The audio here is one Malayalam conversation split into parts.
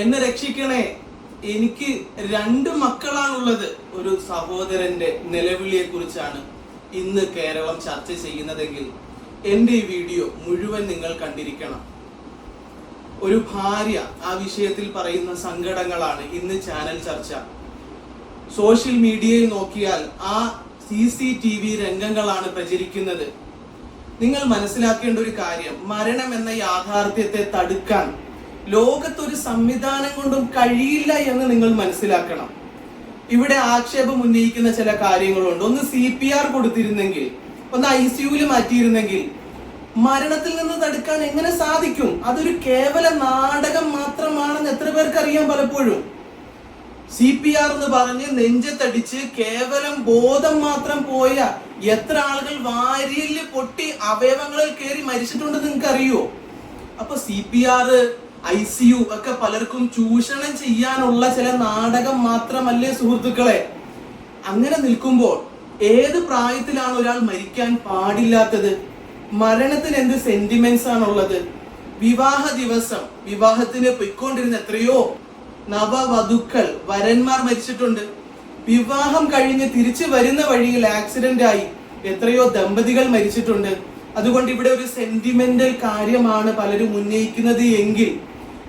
എന്നെ രക്ഷിക്കണേ. എനിക്ക് രണ്ട് മക്കളാണുള്ളത്. ഒരു സഹോദരന്റെ നിലവിളിയെ കുറിച്ചാണ് ഇന്ന് കേരളം ചർച്ച ചെയ്യുന്നതെങ്കിൽ എന്റെ ഈ വീഡിയോ മുഴുവൻ നിങ്ങൾ കണ്ടിരിക്കണം. ഒരു ഭാര്യ ആ വിഷയത്തിൽ പറയുന്ന സങ്കടങ്ങളാണ് ഇന്ന് ചാനൽ ചർച്ച. സോഷ്യൽ മീഡിയയിൽ നോക്കിയാൽ ആ സി സി ടി വി രംഗങ്ങളാണ് പ്രചരിക്കുന്നത്. നിങ്ങൾ മനസ്സിലാക്കേണ്ട ഒരു കാര്യം മരണം എന്ന യാഥാർത്ഥ്യത്തെ തടുക്കാൻ ലോകത്തൊരു സംവിധാനം കൊണ്ടും കഴിയില്ല എന്ന് നിങ്ങൾ മനസ്സിലാക്കണം. ഇവിടെ ആക്ഷേപം ഉന്നയിക്കുന്ന ചില കാര്യങ്ങളുണ്ട്. ഒന്ന് സി പി ആർ കൊടുത്തിരുന്നെങ്കിൽ ഒന്ന് ഐ സിയുവിൽ മാറ്റിയിരുന്നെങ്കിൽ മരണത്തിൽ നിന്ന് തടുക്കാൻ എങ്ങനെ സാധിക്കും? അതൊരു കേവല നാടകം മാത്രമാണെന്ന് എത്ര പേർക്ക് അറിയാം പലപ്പോഴും. സി പി ആർ എന്ന് പറഞ്ഞ് നെഞ്ചത്തടിച്ച് കേവലം ബോധം മാത്രം പോയ എത്ര ആളുകൾ വാരിയിൽ പൊട്ടി അവയവങ്ങളിൽ കയറി മരിച്ചിട്ടുണ്ടെന്ന് നിങ്ങൾക്ക് അറിയോ അപ്പൊ C P R I C U ഒക്കെ പലർക്കും ചൂഷണം ചെയ്യാനുള്ള ചില നാടകം മാത്രമല്ലേ സുഹൃത്തുക്കളെ? അങ്ങനെ നിൽക്കുമ്പോൾ ഏത് പ്രായത്തിലാണ് ഒരാൾ മരിക്കാൻ പാടില്ലാത്തത്? മരണത്തിന് എന്ത് സെന്റിമെന്റ്സ് ആണുള്ളത്? വിവാഹ ദിവസം വിവാഹത്തിന് പൊയ്ക്കൊണ്ടിരുന്ന എത്രയോ നവവധുക്കൾ വരന്മാർ മരിച്ചിട്ടുണ്ട്. വിവാഹം കഴിഞ്ഞ് തിരിച്ചു വരുന്ന വഴിയിൽ ആക്സിഡന്റ് ആയി എത്രയോ ദമ്പതികൾ മരിച്ചിട്ടുണ്ട്. അതുകൊണ്ട് ഇവിടെ ഒരു സെന്റിമെന്റൽ കാര്യമാണ് പലരും ഉന്നയിക്കുന്നത് എങ്കിൽ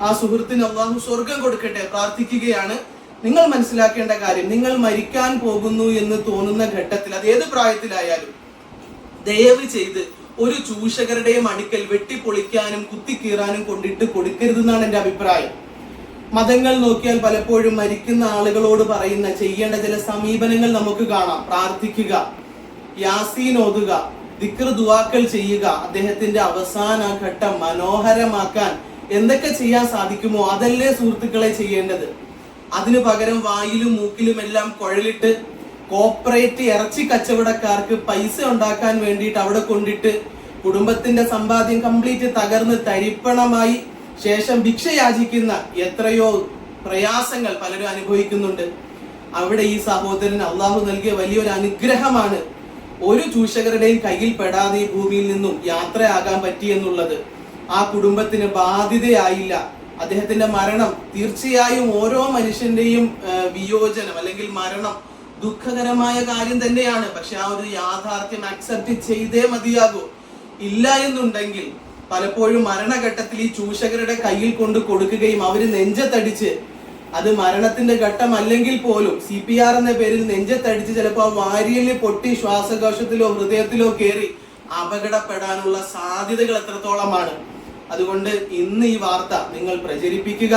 ആ സുഹൃത്തിന് അള്ളാഹു സ്വർഗം കൊടുക്കട്ടെ പ്രാർത്ഥിക്കുകയാണ്. നിങ്ങൾ മനസ്സിലാക്കേണ്ട കാര്യം നിങ്ങൾ മരിക്കാൻ പോകുന്നു എന്ന് തോന്നുന്ന ഘട്ടത്തിൽ അത് ഏത് പ്രായത്തിലായാലും ദയവ് ചെയ്ത് ഒരു ചൂഷകരുടെയും അടുക്കൽ വെട്ടിപ്പൊളിക്കാനും കുത്തിക്കീറാനും കൊണ്ടിട്ട് കൊടുക്കരുതെന്നാണ് എന്റെ അഭിപ്രായം. മതങ്ങൾ നോക്കിയാൽ പലപ്പോഴും മരിക്കുന്ന ആളുകളോട് പറയുന്ന ചെയ്യേണ്ട ചില സമീപനങ്ങൾ നമുക്ക് കാണാം. പ്രാർത്ഥിക്കുക യാസീൻ ഓതുക ദിക്ർ ദുവാക്കൾ ചെയ്യുക അദ്ദേഹത്തിന്റെ അവസാന ഘട്ടം മനോഹരമാക്കാൻ എന്തൊക്കെ ചെയ്യാൻ സാധിക്കുമോ അതല്ലേ സുഹൃത്തുക്കളെ ചെയ്യേണ്ടത്? അതിനു പകരം വായിലും മൂക്കിലും എല്ലാം കുഴലിട്ട് കോപ്പറേറ്റ് ഇറച്ചി കച്ചവടക്കാർക്ക് പൈസ ഉണ്ടാക്കാൻ വേണ്ടിയിട്ട് അവിടെ കൊണ്ടിട്ട് കുടുംബത്തിന്റെ സമ്പാദ്യം കംപ്ലീറ്റ് തകർന്ന് തരിപ്പണമായി ശേഷം ഭിക്ഷ യാചിക്കുന്ന എത്രയോ പ്രയാസങ്ങൾ പലരും അനുഭവിക്കുന്നുണ്ട്. അവിടെ ഈ സഹോദരൻ അള്ളാഹു നൽകിയ വലിയൊരു അനുഗ്രഹമാണ് ഒരു ചൂഷകരുടെയും കയ്യിൽ പെടാതെ ഈ ഭൂമിയിൽ നിന്നും യാത്രയാകാൻ പറ്റി എന്നുള്ളത് ആ കുടുംബത്തിന് ബാധ്യതയായില്ല. അദ്ദേഹത്തിന്റെ മരണം തീർച്ചയായും ഓരോ മനുഷ്യന്റെയും വിയോജനം അല്ലെങ്കിൽ മരണം ദുഃഖകരമായ കാര്യം തന്നെയാണ്. പക്ഷെ ആ ഒരു യാഥാർത്ഥ്യം അക്സെപ്റ്റ് ചെയ്തേ മതിയാകൂ. ഇല്ല എന്നുണ്ടെങ്കിൽ പലപ്പോഴും മരണഘട്ടത്തിൽ ഈ ചൂഷകരുടെ കയ്യിൽ കൊണ്ട് കൊടുക്കുകയും അവർ നെഞ്ചത്തടിച്ച് അത് മരണത്തിന്റെ ഘട്ടം അല്ലെങ്കിൽ പോലും സി പി ആർ എന്ന പേരിൽ നെഞ്ചത്തടിച്ച് ചിലപ്പോൾ വാരിയലിൽ പൊട്ടി ശ്വാസകോശത്തിലോ ഹൃദയത്തിലോ കയറി അപകടപ്പെടാനുള്ള സാധ്യതകൾ എത്രത്തോളമാണ്. അതുകൊണ്ട് ഇന്ന് ഈ വാർത്ത നിങ്ങൾ പ്രചരിപ്പിക്കുക.